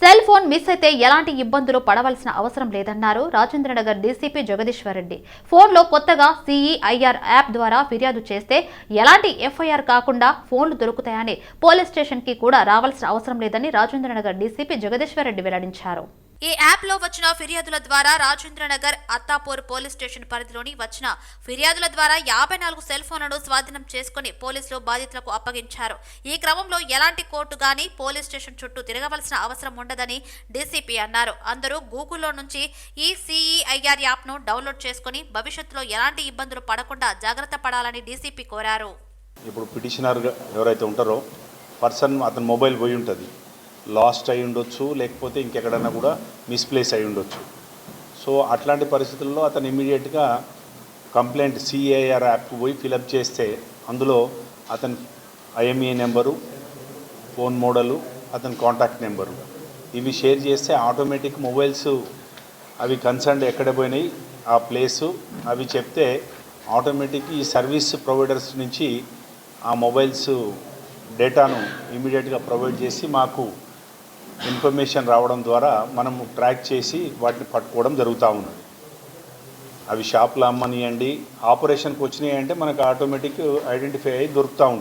Cell phone miss అయితే ఎలాంటి ఇబ్బందులు పడవలసిన అవసరం లేదన్నారు రాజేంద్రనగర్ డీసీపీ జగదీశ్వర్ రెడ్డి. ఫోన్లో కొత్తగా సిఈఐఆర్ యాప్ ద్వారా ఫిర్యాదు చేస్తే ఎలాంటి ఎఫ్ఐఆర్ కాకుండా ఫోన్లు దొరుకుతాయని పోలీస్ స్టేషన్కి కూడా రావాల్సిన అవసరం లేదని రాజేంద్రనగర్ డీసీపీ జగదీశ్వరరెడ్డి వెల్లడించారు. ఈ యాప్లో వచ్చిన ఫిర్యాదుల ద్వారా రాజేంద్రనగర్ అత్తాపూర్ పోలీస్ స్టేషన్ పరిధిలోని వచ్చిన ఫిర్యాదుల ద్వారా యాభై నాలుగు సెల్ ఫోన్లను స్వాధీనం చేసుకుని పోలీసులు బాధితులకు అప్పగించారు. ఈ క్రమంలో ఎలాంటి కోర్టు గాని పోలీస్ స్టేషన్ చుట్టూ తిరగవలసిన అవసరం ఉండదని డీసీపీ అన్నారు. అందరూ గూగుల్లో నుంచి ఈ సిఈఐఆర్ యాప్ను డౌన్లోడ్ చేసుకుని భవిష్యత్తులో ఎలాంటి ఇబ్బందులు పడకుండా జాగ్రత్త పడాలని డీసీపీ కోరారు. ఇప్పుడు పిటిషనర్ ఎవరైతే ఉంటారో పర్సన్ అతని మొబైల్ పోయి ఉంటుంది. లాస్ట్ అయి ఉండొచ్చు లేకపోతే ఇంకెక్కడైనా కూడా మిస్ప్లేస్ అయి ఉండొచ్చు. సో అట్లాంటి పరిస్థితుల్లో అతను ఇమీడియట్గా కంప్లైంట్ సిఏఆర్ యాప్కి పోయి ఫిలప్ చేస్తే అందులో అతని ఐఎంఈ నెంబరు ఫోన్ మోడలు అతని కాంటాక్ట్ నెంబరు ఇవి షేర్ చేస్తే ఆటోమేటిక్ మొబైల్స్ అవి కన్సర్న్ ఎక్కడ పోయినాయి ఆ ప్లేసు అవి చెప్తే ఆటోమేటిక్ ఈ సర్వీస్ ప్రొవైడర్స్ నుంచి ఆ మొబైల్స్ డేటాను ఇమీడియట్గా ప్రొవైడ్ చేసి మాకు ఇన్ఫర్మేషన్ రావడం ద్వారా మనం ట్రాక్ చేసి వాటిని పట్టుకోవడం జరుగుతూ ఉన్నది. అవి షాప్లో అమ్మనియండి ఆపరేషన్కి వచ్చినాయి అంటే మనకు ఆటోమేటిక్ ఐడెంటిఫై అయ్యి దొరుకుతూ ఉంటాయి.